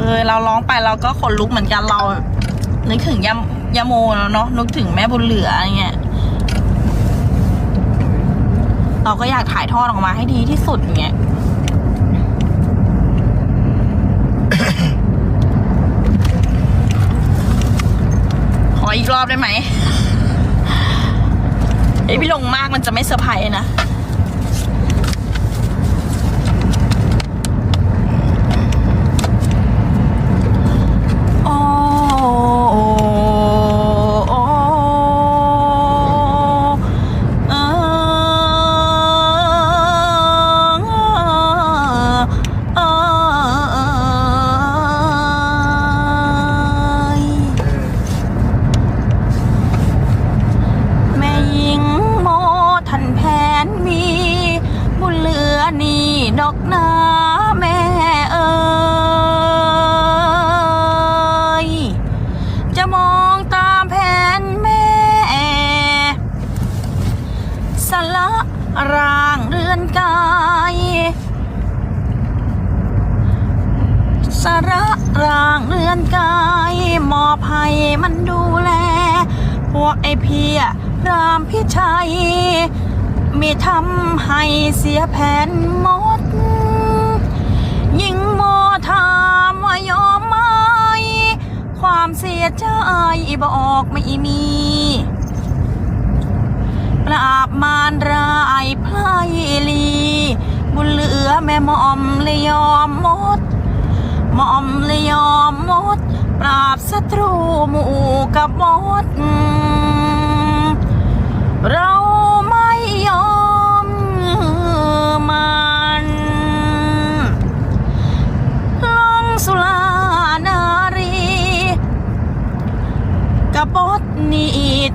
เออเราร้องไปเราก็ขนลุกเหมือนกันเรา นึกถึงยายาโมแล้วเนาะนึกถึงแม่บุญเหลืออะไรเงี้ยเราก็อยากถ่ายทอดออกมาให้ดีที่สุดเงี้ยขออีกรอบได้ไหมไอพี่ลงมากมันจะไม่เซอร์ไพรส์นะ นี่ดอกนาแม่เอ๋ยจะมองตามแผนแม่สละร่างเรือนกายสระร่างเรือนกายมอบให้มันดูแล พวกไอเพียรามพิชัย มีทำให้เสียแผนหมด ยิ่งโมถามว่ายอมไหม ความเสียใจบอกไม่มีปราบมารร้ายพลลี บุญเหลือแม่หมอมเลยยอมหมดหมอมเลยยอมหมด ปราบศัตรูหมู่กับมด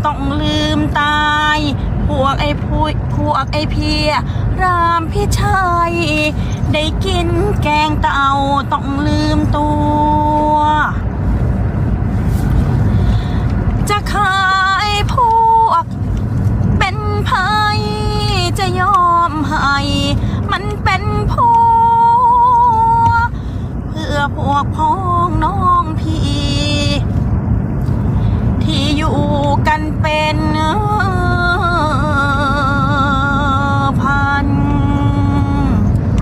ต้องลืมตาย พวกไอ้พุยพวกไอ้เพีย รามพี่ชัย ได้กินแกงเต่าต้องลืมตัว